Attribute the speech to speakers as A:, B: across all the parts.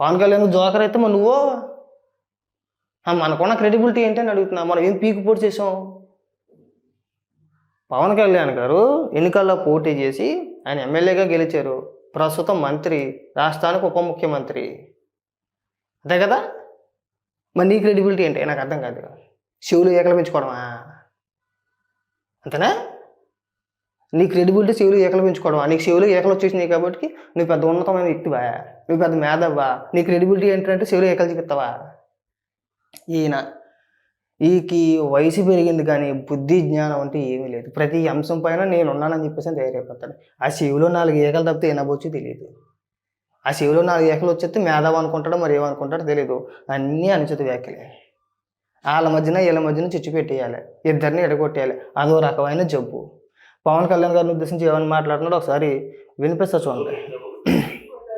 A: Pawan Kalyan joker అయితే మరి నువ్వు? మనకున్న క్రెడిబిలిటీ ఏంటి అని అడుగుతున్నా. మనం ఏం పీకి పోటీ చేసాం పవన్ కళ్యాణ్ గారు ఎన్నికల్లో పోటీ చేసి ఆయన ఎమ్మెల్యేగా గెలిచారు. ప్రస్తుతం మంత్రి రాష్ట్రానికి ఉప ముఖ్యమంత్రి. అంతే కదా? మరి నీ క్రెడిబిలిటీ ఏంటి? నాకు అర్థం కాదు శివులు ఏకలు పెంచుకోవడమా అంతేనా? నీ క్రెడిబిలిటీ శివులు ఏకలు పెంచుకోవడం నీకు శివులు ఏకలు వచ్చేసినాయి కాబట్టి నువ్వు పెద్ద ఉన్నతమైన వ్యక్తివా? నువ్వు పెద్ద మేధవ్వా? నీ క్రెడిబిలిటీ ఏంటంటే శివులు ఏకలు చూపిస్తావా ఈయన ఈకి వయసు పెరిగింది కానీ బుద్ధి జ్ఞానం అంటే ఏమీ లేదు. ప్రతి అంశం పైన నేను ఉన్నానని చెప్పేసి తయారైపోతాడు ఆ శివులో నాలుగు ఏకలు తప్పితే ఏనబోచ్చు తెలియదు ఆ శివులో నాలుగు ఏకలు వచ్చేస్తే మేధావు అనుకుంటాడో మరి ఏమనుకుంటాడో తెలియదు అన్నీ అనుచిత వ్యాఖ్యలే. వాళ్ళ మధ్యన వీళ్ళ మధ్యన చిచ్చు పెట్టేయాలి. ఇద్దరిని ఎడగొట్టేయాలి. అదో రకమైన జబ్బు. పవన్ కళ్యాణ్ గారిని ఉద్దేశించి ఏమని మాట్లాడుతున్నాడో ఒకసారి వినిపిస్తా చూడండి.
B: కొంత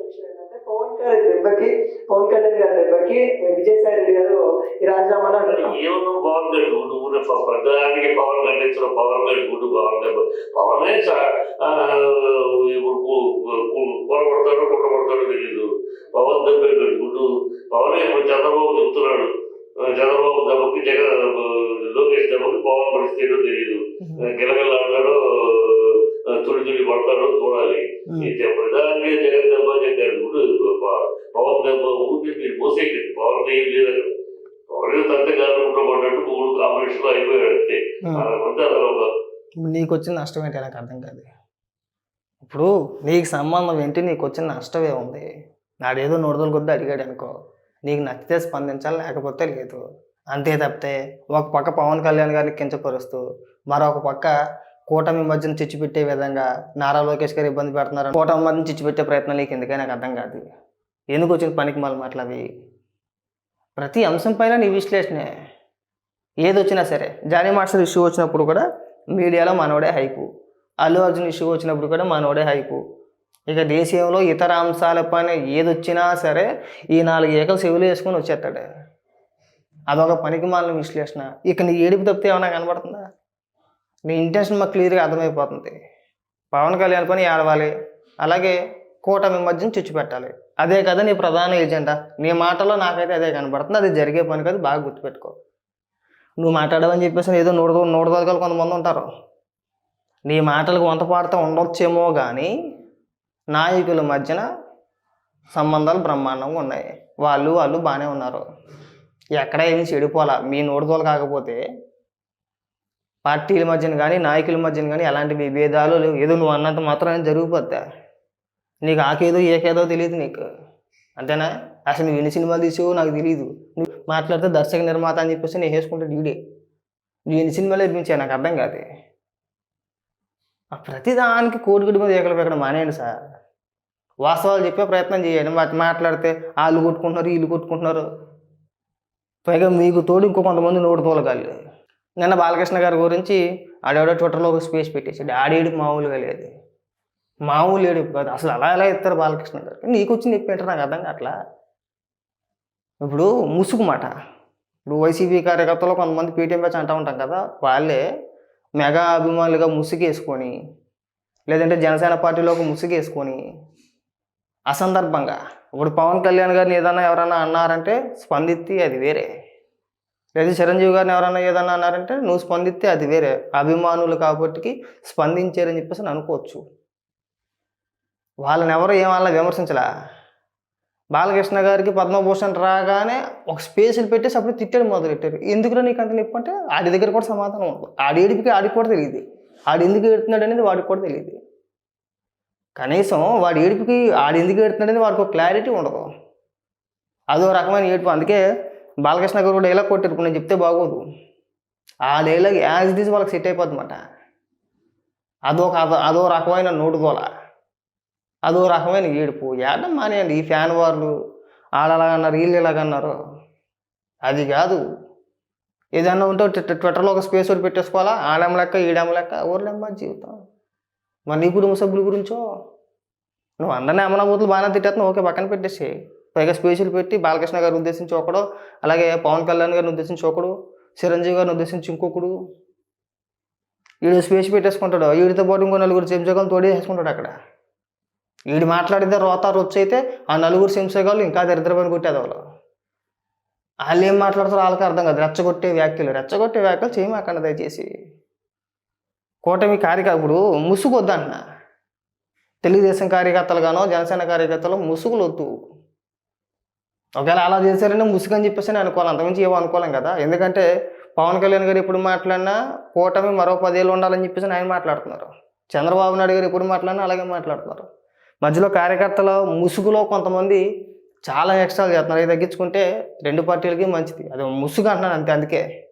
B: విషయం ఏంటంటే పవన్ దెబ్బకి పవన్ కళ్యాణ్ గారి దెబ్బకి విజయసాయి రెడ్డి గారు ఈ రాజీనామాను
C: ఏమో బాగుంది గుడ్డు ఊరే ప్రధానికి పవన్ ఖండించడం పవన్ గారి గుడ్డు బాగుంది పవనే చా- ఇప్పుడు కు- తెలియదు పవన్ దెబ్బ గుడ్డు పవనే ఇప్పుడు చంద్రబాబు చెప్తున్నాడు చంద్రబాబు దెబ్బకి జగన్ లోకేష్ దెబ్బకి పవన్ పరిస్థితి తెలియదు గిలగిలాడతాడో ఆ, తుడి తుడి పడతాడో చూడాలి. అయితే ప్రధానికి జగన్ దెబ్బ గుడ్డు ప- పవన్ దెబ్బ ఊరికి మీరు మోసేయండి పవన్ ఏం లేదు. పవన్ తంతే కాకుండా పడ్డట్టు మూడు కాంబినేషన్లో అయిపోయాడు అంతే ఒక
A: నీకు వచ్చిన నష్టం ఏంటి? నాకు అర్థం కాదు. ఇప్పుడు నీకు సంబంధం ఏంటి? నీకు వచ్చిన నష్టమే ఉంది నాడేదో నోడుదల కొద్ది అడిగాడు అనుకో. నీకు నచ్చితే స్పందించాలి లేకపోతే లేదు. అంతే తప్పితే ఒక పక్క పవన్ కళ్యాణ్ గారిని కించపరుస్తూ మరొక పక్క కూటమి మధ్యన చిచ్చిపెట్టే విధంగా నారా లోకేష్ గారు ఇబ్బంది పెడుతున్నారు కూటమి మధ్యన చిచ్చిపెట్టే ప్రయత్నం నీకు ఎందుకని నాకు అర్థం కాదు. ఎందుకు వచ్చిన పనికి మళ్ళీ మాటలవి ప్రతి అంశం పైన నీ విశ్లేషణే. ఏది వచ్చినా సరే జానీ మాస్టర్ ఇష్యూ వచ్చినప్పుడు కూడా మీడియాలో మనోడే హైపు. అల్లు అర్జున్ ఇష్యూ వచ్చినప్పుడు కూడా మనోడే హైపు. ఇక దేశంలో ఇతర అంశాలపైన ఏది వచ్చినా సరే ఈ నాలుగు ఏకలు చెవులు వేసుకొని వచ్చేస్తాడు. అదొక పనికి మాలిన విశ్లేషణ. ఇక నీ ఏడుపు తప్పితే ఏమైనా కనబడుతుందా? నీ ఇంటెన్షన్ మాకు క్లియర్గా అర్థమైపోతుంది. పవన్ కళ్యాణ్ పని ఏడవాలి. అలాగే కూటమి మధ్యన చుచ్చు పెట్టాలి. అదే కదా నీ ప్రధాన ఏజెండా నీ మాటలో నాకైతే అదే కనబడుతుంది. అది జరిగే పని కదా బాగా గుర్తుపెట్టుకో. నువ్వు మాట్లాడవని చెప్పేసి ఏదో నూడ నూడ కొంతమంది ఉంటారు. నీ మాటలకు వంత పాడుతూ ఉండొచ్చేమో కానీ నాయకుల మధ్యన సంబంధాలు బ్రహ్మాండంగా ఉన్నాయి. వాళ్ళు వాళ్ళు బాగానే ఉన్నారు. ఎక్కడ ఏమీ చెడిపోలా మీ నోడుదోలు కాకపోతే పార్టీల మధ్యన కానీ నాయకుల మధ్యన కానీ ఎలాంటి విభేదాలు లేవు. ఏదో నువ్వు అన్నంత మాత్రం జరిగిపోద్దా. నీకు ఆకేదో ఏకేదో తెలియదు నీకు. అంతేనా? అసలు నువ్వు ఎన్ని సినిమాలు తీసావో నాకు తెలియదు నువ్వు మాట్లాడితే దర్శక నిర్మాత అని చెప్పేసి నేను వేసుకుంటే డీడే నువ్వు ఎన్ని సినిమాలు నిర్మించా నాకు అర్థం కాదు. ప్రతిదానికి కోడిగుడి మీద ఏకలు పెట్టడం మానేయండి సార్. వాస్తవాలు చెప్పే ప్రయత్నం చేయండి. మాట్లాడితే వాళ్ళు కొట్టుకుంటున్నారు వీళ్ళు కొట్టుకుంటున్నారు. పైగా మీకు తోడు ఇంకో కొంతమంది నోటు తోలగాలి. నిన్న బాలకృష్ణ గారి గురించి ఆడేవాడో ట్విట్టర్లో ఒక స్పేస్ పెట్టేసాడు ఆడేడుపు మామూలుగా లేదు. మామూలు ఏడు కాదు. అసలు అలా ఎలా ఇస్తారు బాలకృష్ణ గారికి నీకు వచ్చి చెప్పేంటారు నాకు అర్థం కావట్లా? ఇప్పుడు ముసుగు మాట. ఇప్పుడు వైసీపీ కార్యకర్తలు కొంతమంది పీటీఎం బ్యాచ్ అంటూ ఉంటాం కదా వాళ్ళే మెగా అభిమానులుగా ముసుగేసుకొని లేదంటే జనసేన పార్టీలోకి ముసుగేసుకొని అసందర్భంగా ఇప్పుడు పవన్ కళ్యాణ్ గారిని ఏదన్నా ఎవరన్నా అన్నారంటే స్పందిత్తి అది వేరే. లేదా చిరంజీవి గారిని ఎవరన్నా ఏదన్నా అన్నారంటే నువ్వు స్పందిస్తే అది వేరే. అభిమానులు కాబట్టి స్పందించారని చెప్పేసి అనుకోవచ్చు. వాళ్ళని ఎవరు ఏమన్నా విమర్శించలా? బాలకృష్ణ గారికి పద్మభూషణ్ రాగానే ఒక స్పేస్లు పెట్టేసి అప్పుడు తిట్టడం మొదలెట్టారు. ఎందుకులో నీకు అంత నొప్పి అంటే ఆడి దగ్గర కూడా సమాధానం ఉండదు. ఆడి ఏడిపికి ఆడికి కూడా తెలియదు. ఆడు ఎందుకు ఏడుతున్నాడు అనేది వాడికి కూడా తెలియదు. కనీసం వాడి ఏడుపుకి ఆడు ఎందుకు ఏడుతున్నాడు అనేది వాడికి ఒక క్లారిటీ ఉండదు. అదో రకమైన ఏడుపు. అందుకే బాలకృష్ణ గారు కూడా డైలాగ్ కొట్టారు. ఇప్పుడు నేను చెప్తే బాగోదు. ఆ డైలాగ్ యాజ్ ఇట్ వాళ్ళకి సెట్ అయిపోద్ది అనమాట అదొక అదో అదో రకమైన నోటుగోల. అదో రకమైన ఏడుపు. ఏడం మానేయండి. ఈ ఫ్యాన్ వాళ్ళు ఆడలాగన్నారు వీళ్ళు ఇలాగన్నారు అది కాదు. ఏదన్నా ఉంటే ట్విట్టర్లో ఒక స్పేస్ ఒకటి పెట్టేసుకోవాలా? ఆడెం లెక్క ఈడెం లెక్క? ఊర్లెమ్మ జీవితం? మరి నీ కుటుంబ సభ్యుల గురించో? నువ్వు అందరినీ అమ్మనబోతులు బాగానే తిట్టేస్తున్నావు. ఓకే పక్కన పెట్టేసి పైగా స్పేషల్ పెట్టి బాలకృష్ణ గారిని ఉద్దేశించి ఒకడు అలాగే పవన్ కళ్యాణ్ గారిని ఉద్దేశించి ఒకడు చిరంజీవి గారిని ఉద్దేశించి ఇంకొకడు. వీడు స్పేస్ పెట్టేసుకుంటాడు. వీడితో పాటు ఇంకో నలుగురు చెంచకం తోడేసుకుంటాడు అక్కడ. వీడు మాట్లాడితే రోతా రొచ్చు అయితే ఆ నలుగురు సింసగాళ్ళు ఇంకా దరిద్రపని కొట్టేది వాళ్ళు. వాళ్ళు ఏం మాట్లాడతారో వాళ్ళకి అర్థం కాదు. రెచ్చగొట్టే వ్యాఖ్యలు రెచ్చగొట్టే వ్యాఖ్యలు చేయమాకండి దయచేసి. కూటమి కార్యకర్తలు ముసుగు వద్దంటున్న తెలుగుదేశం కార్యకర్తలు గానో జనసేన కార్యకర్తలు ముసుగులు వద్దు ఒకవేళ అలా చేశారంటే ముసుగు అని చెప్పేసి నేను అనుకోవాలి. అంతకుమించి ఏమో అనుకోలేం కదా. ఎందుకంటే పవన్ కళ్యాణ్ గారు ఎప్పుడు మాట్లాడినా కూటమి మరో పదేళ్ళు ఉండాలని చెప్పేసి ఆయన మాట్లాడుతున్నారు. చంద్రబాబు నాయుడు గారు ఎప్పుడు మాట్లాడినా అలాగే మాట్లాడుతున్నారు. మధ్యలో కార్యకర్తల ముసుగులో కొంతమంది చాలా ఎక్స్ట్రాలు చేస్తున్నారు. అవి తగ్గించుకుంటే రెండు పార్టీలకి మంచిది. అది ముసుగు అంటున్నాను అంతే అందుకే.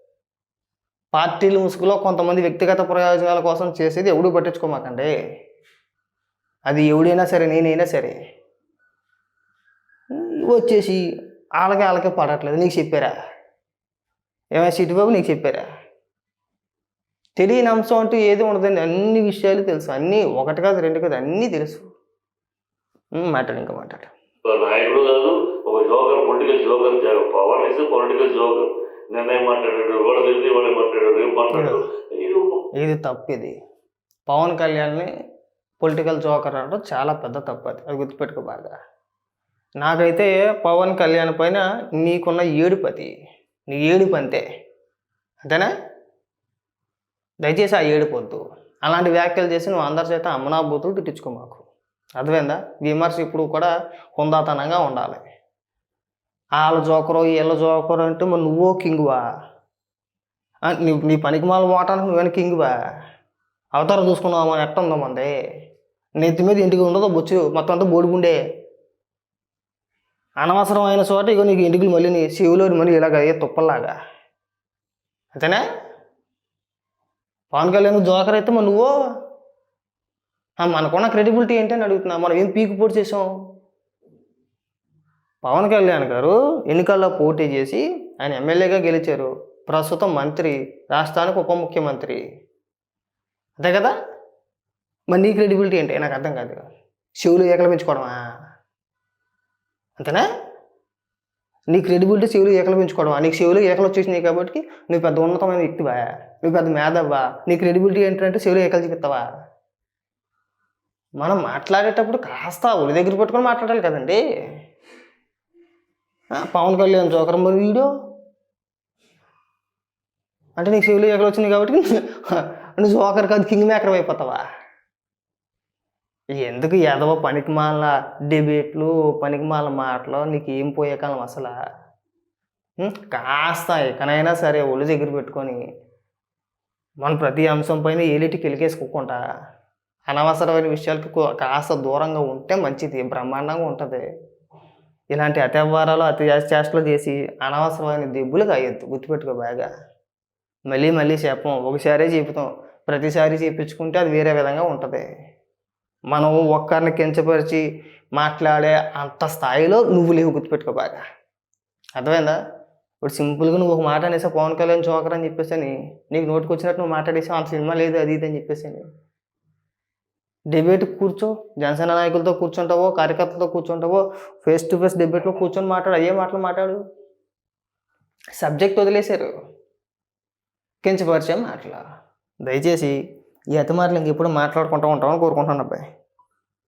A: పార్టీల ముసుగులో కొంతమంది వ్యక్తిగత ప్రయోజనాల కోసం చేసేది ఎవడు పట్టించుకోమాకండి. అది ఎవడైనా సరే నేనైనా సరే. వచ్చేసి వాళ్ళకి వాళ్ళకే పడట్లేదు. నీకు చెప్పారా? ఏమైనా సిటిబాబు నీకు చెప్పారా? తెలియని అంశం అంటూ ఏది ఉండదండి. అన్ని విషయాలు తెలుసు. అన్నీ ఒకటి కాదు రెండు కాదు అన్నీ తెలుసు. మాట్లాడు ఇంకా మాట్లాడు.
C: నాయకుడు కాదు ఒక joker political joker power is political joker నిన్న ఏం మాట్లాడాడు వాడు తెలిసి వాడు మాట్లాడాడు? ఏం మాట్లాడాడు? ఇది
A: తప్పు ఇది. పవన్ కళ్యాణ్ని పొలిటికల్ జోకర్ అంటే చాలా పెద్ద తప్పు అది. అది గుర్తుపెట్టుకో బాగా. నాకైతే పవన్ కళ్యాణ్ పైన నీకున్న ఏడుపు అది. నీ ఏడుపు అంతే. అంతేనా? దయచేసి ఆ ఏడుపు వద్దు. అలాంటి వ్యాఖ్యలు చేసి నువ్వు అందరి చేత అమ్మనా బూతులు తిట్టించుకో మాకు. అర్థమైందా? విమర్శ ఇప్పుడు కూడా హుందాతనంగా ఉండాలి. వాళ్ళ జోకరు వీళ్ళ జోకరు అంటే మరి నువ్వో కింగువా? నీ నీ పనికి మాలు పోవటానికి నువ్వేనా కింగువా? అవతారం చూసుకున్నావు మన ఎట్ట ఉందో మంది. నెత్తి మీద ఇంటికి ఉండదో బొచ్చు మొత్తం అంతా బోడిగుండే. అనవసరమైన చోట ఇక నీకు ఇంటికి మళ్ళీ నీ శివులోని మళ్ళీ ఇలాగ ఏ తుప్పల్లాగా. అంతేనా? పవన్ కళ్యాణ్ జోకర్ అయితే మరి నువ్వు? మనకున్న క్రెడిబిలిటీ ఏంటి అని అడుగుతున్నా. మనం ఏం పీకు పోటీ చేసాం పవన్ కళ్యాణ్ గారు ఎన్నికల్లో పోటీ చేసి ఆయన ఎమ్మెల్యేగా గెలిచారు. ప్రస్తుతం మంత్రి రాష్ట్రానికి ఉప ముఖ్యమంత్రి. అంతే కదా? మరి నీ క్రెడిబిలిటీ ఏంటి? నాకు అర్థం కాదు. శివులు ఏకలు పెంచుకోవడమా అంతేనా? నీ క్రెడిబిలిటీ శివులు ఏకలు పెంచుకోవడమా నీకు శివులు ఏకలు వచ్చేసినాయి కాబట్టి నువ్వు పెద్ద ఉన్నతమైన వ్యక్తివా? నువ్వు పెద్ద మేధవ్వా నీ క్రెడిబిలిటీ ఏంటంటే శివులు ఏకలు చూపిస్తావా మనం మాట్లాడేటప్పుడు కాస్త ఒడి దగ్గర పెట్టుకొని మాట్లాడాలి కదండి. పవన్ కళ్యాణ్ జోకర్ మరి వీడియో? అంటే నీకు శివులు ఎక్కడ వచ్చింది కాబట్టి నువ్వు జోకర్ కాదు కింగ్ మేకర్ అయిపోతావా? ఎందుకు ఎదవ పనికిమాల డిబేట్లు పనికిమాల మాటలు నీకు ఏం పోయే కాలం అసలు? కాస్త ఎక్కడైనా సరే ఒళ్ళు దగ్గర పెట్టుకొని మనం ప్రతి అంశం పైన ఏలిటి కెలికేసుకోకుండా అనవసరమైన విషయాలకు కాస్త దూరంగా ఉంటే మంచిది బ్రహ్మాండంగా ఉంటుంది. ఇలాంటి అత్యవహారాలు అతి చేష్టలు చేసి అనవసరమైన దెబ్బులు కాయొద్దు గుర్తుపెట్టుకో బాగా. మళ్ళీ మళ్ళీ చెప్పం ఒకసారే చెబుతాం ప్రతిసారి చేయించుకుంటే అది వేరే విధంగా ఉంటుంది. మనం ఒక్కరిని కించపరిచి మాట్లాడే అంత స్థాయిలో నువ్వు లేవు గుర్తుపెట్టుకో బాగా. అర్థమైందా? ఇప్పుడు సింపుల్గా నువ్వు ఒక మాట అనేసా పవన్ కళ్యాణ్ జోకర్ అని చెప్పేసి అని నీకు నోటికి వచ్చినట్టు నువ్వు మాట్లాడేసావు అంత సినిమా లేదు అది ఇది అని చెప్పేసి అని డిబేట్ కూర్చో జనసేన నాయకులతో కూర్చుంటావో కార్యకర్తలతో కూర్చుంటావో ఫేస్ టు ఫేస్ డిబేట్లో కూర్చొని మాట్లాడు అయ్యే మాటలు మాట్లాడు. సబ్జెక్ట్ వదిలేశారు. కించపరిచే మాటలు. దయచేసి ఈ అతి మాటలు ఇంకెప్పుడు మాట్లాడుకుంటూ ఉంటామని కోరుకుంటున్నాను అబ్బాయి.